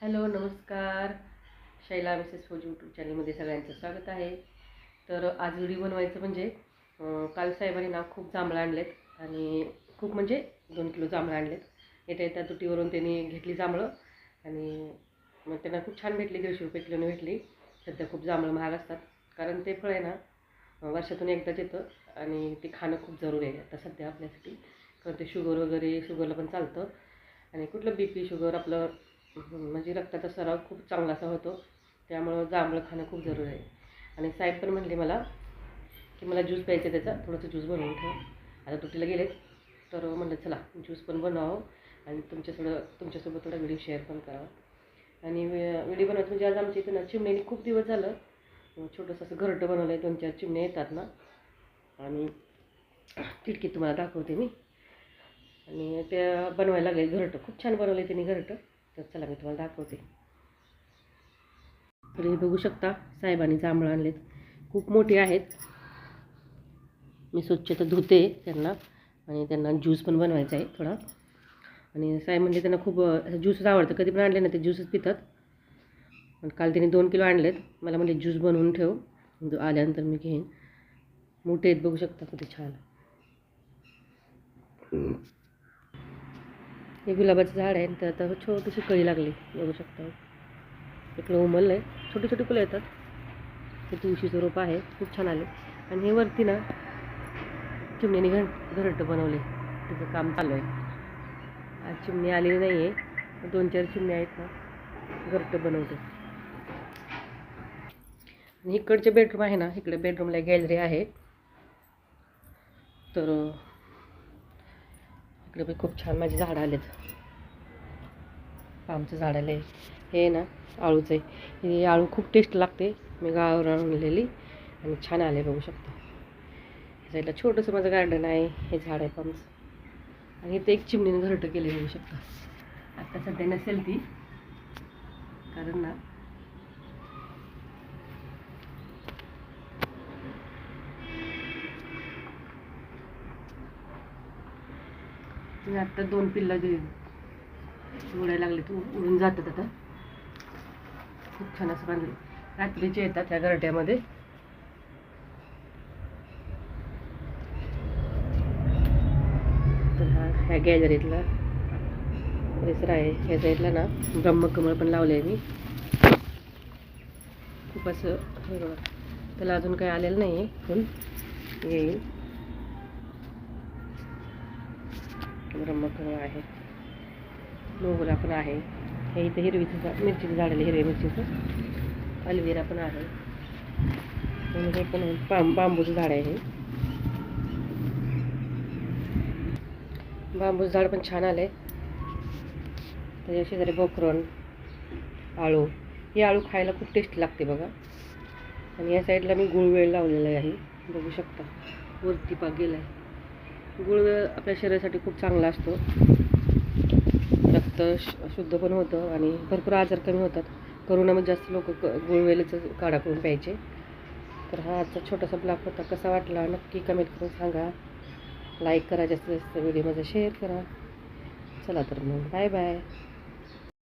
Hello नमस्कार. Shaila Mrs फोज YouTube चॅनलमध्ये सगळ्यांचं स्वागत आहे. तर आज व्हिडिओ बनवायचं म्हणजे काल साहेबांनी ना खूप जांभळं आणलेत आणि खूप म्हणजे दोन किलो जांभळं आणलेत. येत्या येत्या तुटीवरून त्यांनी घेतली जांभळं आणि मग त्यांना खूप छान भेटली दीडशे रुपये किलोने भेटली. सध्या खूप जांभळं महाग असतात. कारण ते फळ आहे ना वर्षातून एकदाच येतं आणि ते खाणं खूप जरूरी आहे. आता सध्या आपल्यासाठी. कारण ते शुगर वगैरे शुगरला पण चालतं. आणि कुठलं बी पी शुगर आपलं म्हणजे रक्ताचा सराव खूप चांगला असा होतो. त्यामुळं जांभळं खाणं खूप जरूरी आहे. आणि साहेब पण म्हणले मला की मला ज्यूस प्यायचा आहे त्याचा थोडंसं ज्यूस बनवून ठेव. आता तुटीला गेलेत तर म्हणलं चला ज्यूस पण बनवावं आणि तुमच्यासोबत तुमच्यासोबत थोडा व्हिडिओ शेअर पण करावा. आणि व्हिडिओ बनवत म्हणजे आज आमच्या इथं ना चिमणीने खूप दिवस झालं. छोटंसं असं घरटं बनवलं आहे दोन चार चिमण्या येतात ना. आणि खिडकीत तुम्हाला दाखवते मी. आणि त्या बनवायला लागले घरटं खूप छान बनवलं आहे त्यांनी घरटं. तर चला मी तुम्हाला दाखवते. तर हे बघू शकता साहेबांनी जांभळं आणलेत. खूप मोठे आहेत. मी स्वच्छ तर धुते त्यांना. आणि त्यांना ज्यूस पण बनवायचा आहे थोडा. आणि साहेब म्हणजे त्यांना खूप ज्यूसच आवडतं. कधी पण आणले ना ते ज्यूसच पितात. पण काल त्यांनी दोन किलो आणलेत. मला म्हणजे ज्यूस बनवून ठेव. आल्यानंतर मी घेईन. मोठे आहेत बघू शकता किती छान. हे गुलाबाचं झाड आहे तर आता छोटीशी कळी लागली बघू शकता. इकडं उमललं आहे. छोटी छोटी फुलं येतात. हे तुळशीचं रोप आहे. खूप छान आले. आणि हे वरती ना चिमणीने घं घरटं बनवले. तिचं काम चालू आहे. आज चिमणी आलेली नाही आहे दोन चार चिमणी आहेत ना. घरटं बनवते. आणि इकडचे बेडरूम आहे ना. इकडे बेडरूमला गॅलरी आहे. तर इकडे पण खूप छान माझी झाडं आलेत. आमचं झाड आलं आहे हे ना आळूचं आहे. हे आळू खूप टेस्ट लागते. मी गावावर आणलेली आणि छान आले बघू शकता. ह्या साईडला छोटंसं माझं गार्डन आहे. हे झाड आहे आमचं. आणि इथे एक चिमणीनं घरटं केले बघू शकता. आत्ता सध्या नसेल ती. कारण ना मी आत्ता दोन पिल्ला जे उडायला लागले तू उडून जातात आता. खूप छान असं बांधले रात्रीचे येतात ह्या गरट्यामध्ये तर हा ह्या गॅलरीतला परिसर आहे. ह्या साईडला ना ब्रह्मकमळ पण लावले आहे मी. खूप असं हे बघा. त्याला अजून काही आलेलं नाही आहे फुल येईल. ब्रह्मकमळ आहे. मोगरा पण आहे. हे इथं हिरवीचं मिरचीचं झाड आले हिरव्या मिरचीचं. अल्वेरा पण आहे. आणि हे पण बां बांबूचं झाड आहे बांबूचं झाड पण छान आलं आहे त्याच्या शेजारी बोकरण आळू. ही आळू खायला खूप टेस्टी लागते बघा. आणि या साईडला मी गुळवेळ लावलेला आहे. बघू शकता. वरती पाक गेला आहे गुळवेळ आपल्या शरीरासाठी खूप चांगला असतो. रक्त श- शुद्ध पण होतं आणि भरपूर आजार कमी होतात. करोनामध्ये जास्त लोक क गुळवेलीचं काढा करून प्यायचे. तर हा आजचा छोटासा ब्लॉग होता. कसा वाटला नक्की कमेंट करून सांगा. लाईक करा जास्तीत जास्त व्हिडिओ माझा शेअर करा. चला तर मग बाय बाय